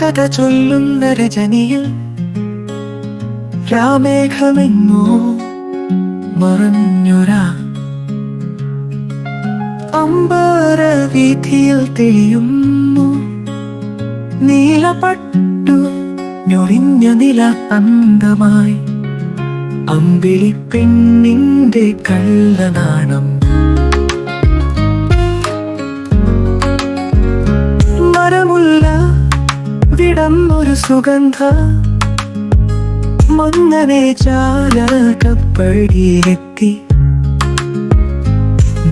കഥ ചൊല്ലുന്ന രജനിയിൽ രാമേഘമെങ്ങോ മറഞ്ഞൊരാ. അമ്പര വീഥിയിൽ തെളിയുന്നു. നീലപട്ടു ഞൊറിഞ്ഞ നില അന്തമായി. അമ്പിളി പെണ്ണിന്റെ കള്ളനാണം വിടന്നൊരു സുഗന്ധ മന്നനെ ചാലകപ്പടിയെത്തി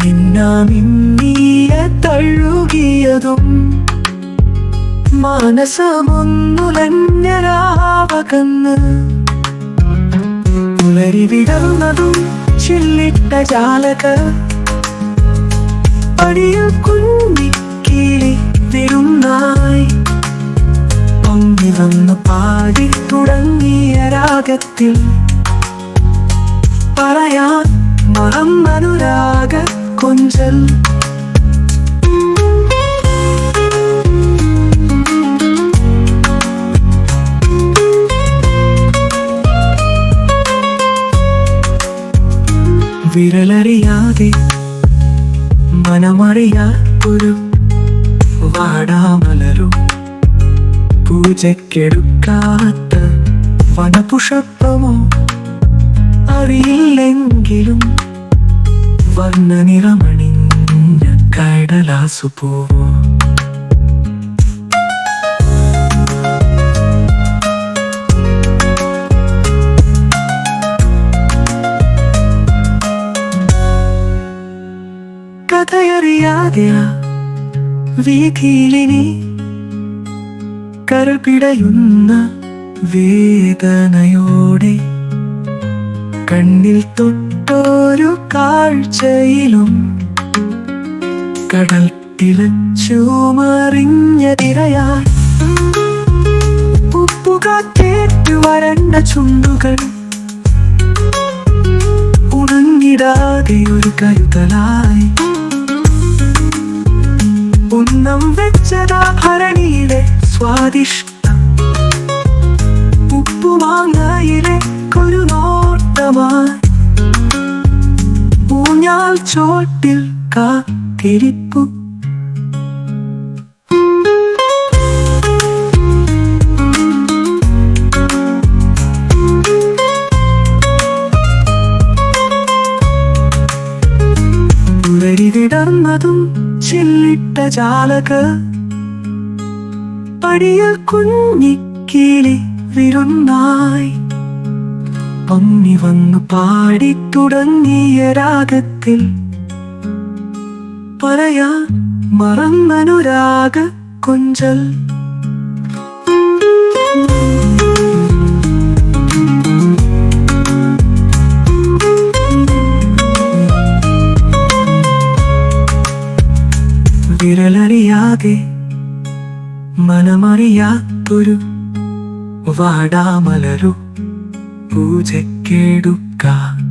നിന്നാമിന്നിയ തഴുകിയതും മാനസമൊന്നുലഞ്ഞരാവകന്ന് പുലരി വിടർന്നതും ചില്ലിട്ട ചാലക. പടിയിൽ വന്ന് പാടി തുടങ്ങിയ രാഗത്തിൽ പറയാൻ മറന്നനുരാഗ കൊഞ്ചൽ. വിരലറിയാതെ മനമറിയാത്തൊരു വാടാമലരും പൂജക്കെടുക്കാത്ത വനപുഷപ്പമോ അറിയില്ലെങ്കിലും വർണ നിറമണിഞ്ഞ കടലാസു പോവോ കഥയറിയാതെയാ വീഥിയിലിനി കരപിടയുന്ന വേദനയോടെ കണ്ണിൽ തൊട്ടൊരു കാഴ്ചയിലും കടൽ തിളച്ചു മറിഞ്ഞ തിരയാൻ ഉപ്പുകാറ്റേറ്റു വരണ്ട ചുണ്ടുകൾ ഉണങ്ങിടാതെ ഒരു കരുതലായി. ഉന്നം വെച്ചതാ സ്വാദിഷ്ടം ഉപ്പുമാങ്ങയിലെ ഒരു നോട്ടമായി ഊഞ്ഞാൽ ചോട്ടിൽ കാത്തിരിപ്പു ും. ചില്ലിട്ട ജാലക പടിയിൽ കുഞ്ഞിക്കിളി വിരുന്നായി. പന്നി വന്നു പാടി തുടങ്ങിയ രാഗത്തിൽ പറയാ മറന്നനുരാഗ കൊഞ്ചൽ. വിരലറിയാതെ മനമറിയാത്തൊരു വാടാമലരു പൂജക്കെടുക്കാം